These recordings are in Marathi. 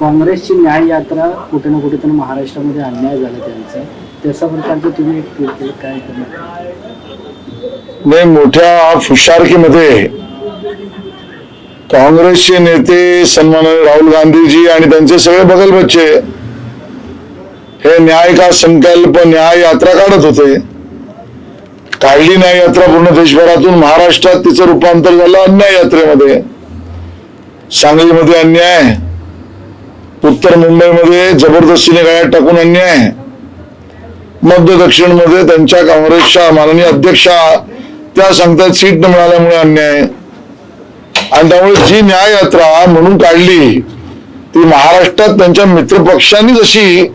काँग्रेसची न्याय यात्रा कुठे ना कुठे तरी महाराष्ट्रामध्ये अन्याय झाला त्यांचा. त्याचा प्रकारचं तुम्ही एक ट्विट केलं काय करणार? नाही मोठ्या फुशारकीमध्ये काँग्रेसचे नेते सन्माननीय राहुल गांधीजी आणि त्यांचे सगळे बगल बच्चे हे न्याय का संकल्प न्याय यात्रा काढत होते. काढली न्याय यात्रा पूर्ण देशभरातून महाराष्ट्रात तिचं रूपांतर झालं अन्याय यात्रेमध्ये. सांगलीमध्ये अन्याय. उत्तर मुंबईमध्ये जबरदस्तीने गाड्या टाकून अन्याय मध्य दक्षिणमध्ये त्यांच्या काँग्रेसच्या माननीय अध्यक्षा त्या सांगतात सीट न मिळाल्यामुळे अन्याय आणि त्यामुळे जी न्याय यात्रा म्हणून काढली ती महाराष्ट्रात त्यांच्या मित्रपक्षांनी जशी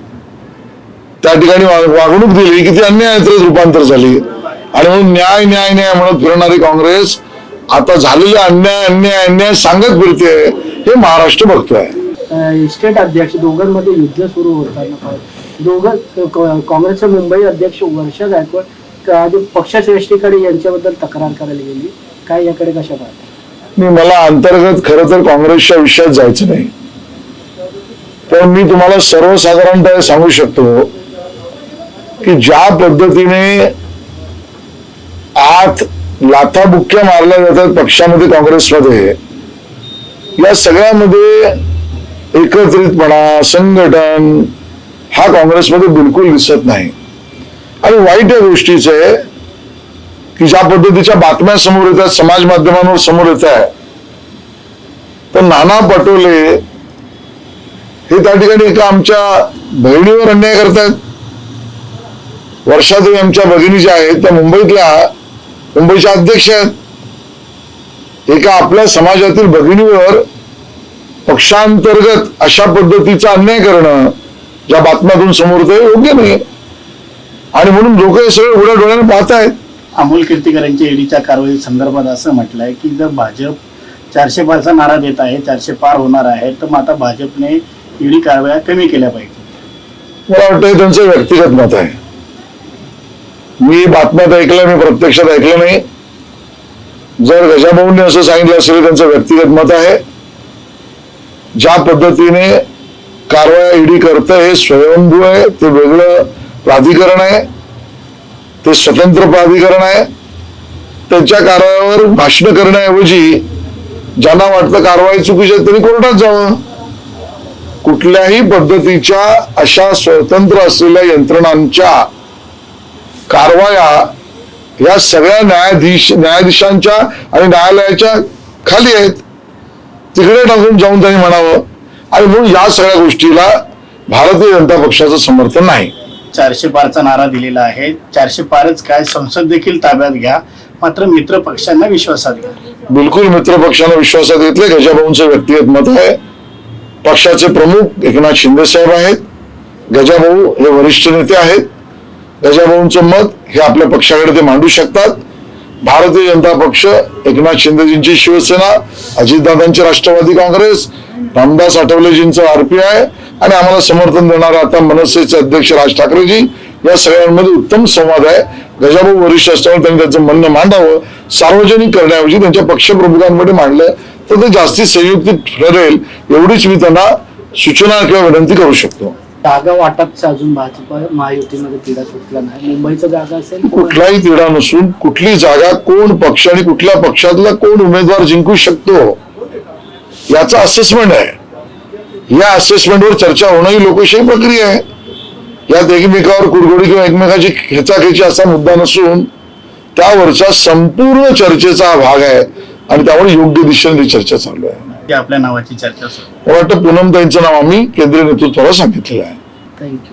त्या ठिकाणी वागणूक दिली की ती अन्याय यात्रेत रूपांतर झाली. आणि म्हणून न्याय न्याय न्याय म्हणत फिरणारी काँग्रेस आता झालेले अन्याय अन्याय अन्याय सांगत फिरते हे महाराष्ट्र बघतोय. स्टेट अध्यक्ष दोघांमध्ये युद्ध सुरू होताना दोघं काँग्रेसचे मुंबई अध्यक्ष वर्षा गायकवाड क- पक्षश्रेष्ठीकडे यांच्याबद्दल तक्रार करायला गेली. काय याकडे कशा पाहता? मी मला अंतर्गत खरं तर काँग्रेसच्या विषयात जायचं नाही. पण मी तुम्हाला सर्वसाधारणतः सांगू शकतो की ज्या पद्धतीने आत लाथाबुक्क्या मारल्या जातात पक्षामध्ये काँग्रेसमध्ये या सगळ्यामध्ये एकत्रितपणा संघटन हा काँग्रेसमध्ये बिलकुल दिसत नाही. आणि वाईट या गोष्टीचं आहे की ज्या पद्धतीच्या बातम्या समोर येतात समाज माध्यमांवर समोर येत आहे तर नाना पटोले हे त्या ठिकाणी एका आमच्या बहिणीवर अन्याय करतात वर्षादेवी आमच्या भगिनी ज्या आहेत त्या मुंबईतल्या मुंबईच्या अध्यक्ष आहेत. एका आपल्या समाजातील भगिनीवर पक्षांतर्गत अशा पद्धतीचा अन्याय करणं ज्या बातम्यातून समोर येतं योग्य नाही आणि म्हणून लोक हे सगळे उघड्या डोळ्याने पाहत आहेत अमोल कीर्तीकर यांच्या ईडीच्या कारवाई संदर्भात असं म्हटलंय की जर भाजप चारशे पारचा नारा देत आहे चारशे पार होणार आहे तर मग आता भाजपने ईडी कारवाया कमी केल्या पाहिजे मला वाटतं हे त्यांचं व्यक्तिगत मत आहे. मी बातम्यात ऐकलं मी प्रत्यक्षात ऐकलं नाही. जर गजाभाऊंनी असं सांगितलं असेल त्यांचं व्यक्तिगत मत आहे. ज्या पद्धतीने कारवाया ईडी करतं हे स्वयंभू आहे ते वेगळं प्राधिकरण आहे ते स्वतंत्र प्राधिकरण आहे. त्यांच्या कारवायावर भाषण करण्याऐवजी ज्यांना वाटतं कारवाई चुकीची आहे त्यांनी कोर्टात जावं. कुठल्याही पद्धतीच्या अशा स्वतंत्र असलेल्या यंत्रणांच्या कारवाया या सगळ्या न्यायाधीश न्यायाधीशांच्या आणि न्यायालयाच्या खाली आहेत. तिकडे टाकून जाऊन त्यांनी म्हणावं. आणि म्हणून या सगळ्या गोष्टीला भारतीय जनता पक्षाचं समर्थन नाही. चारशे पारचा नारा दिलेला आहे. चारशे पारच काय संसद देखील ताब्यात घ्या. मात्र मित्र पक्षांना विश्वासात घ्या. बिलकुल मित्र पक्षानं विश्वासात घेतले. गजाभाऊंचं व्यक्तिगत मत आहे. पक्षाचे प्रमुख एकनाथ शिंदे साहेब आहेत. गजाभाऊ हे वरिष्ठ नेते आहेत. गजाभाऊंचं मत हे आपल्या पक्षाकडे ते मांडू शकतात. भारतीय जनता पक्ष एकनाथ शिंदेजींची शिवसेना अजितदादांची राष्ट्रवादी काँग्रेस रामदास आठवलेजींचं आरपीआय आणि आम्हाला समर्थन देणारे आता मनसेचे अध्यक्ष राज ठाकरेजी या सगळ्यांमध्ये उत्तम संवाद आहे. गजाभाऊ वरिष्ठ असल्यामुळे त्यांनी त्यांचं म्हणणं मांडावं. सार्वजनिक करण्याऐवजी त्यांच्या पक्षप्रमुखांमध्ये मांडलं तर ते जास्ती संयुक्तिक ठरेल एवढीच मी त्यांना सूचना किंवा विनंती करू शकतो. जागा वाटपचा अजून भाजप महायुतीमध्ये तिढा सुटला नाही. मुंबईचा जागा असेल कुठलाही तिढा नसून कुठली जागा कोण पक्ष आणि कुठल्या पक्षातला कोण उमेदवार जिंकू शकतो याचा असेसमेंट आहे. या असेसमेंटवर चर्चा होणं ही लोकशाही प्रक्रिया आहे. यात एकमेकावर कुरघोडी किंवा एकमेकाची खेचाखेची असा मुद्दा नसून त्यावरचा संपूर्ण चर्चेचा भाग आहे आणि त्यामुळे योग्य दिशेने चर्चा चालू आहे. आपल्या नावाची चर्चा सुरू. मला वाटतं पूनम ताईंचं नाव आम्ही केंद्रीय नेतृत्वाला सांगितलेलं आहे. थँक्यू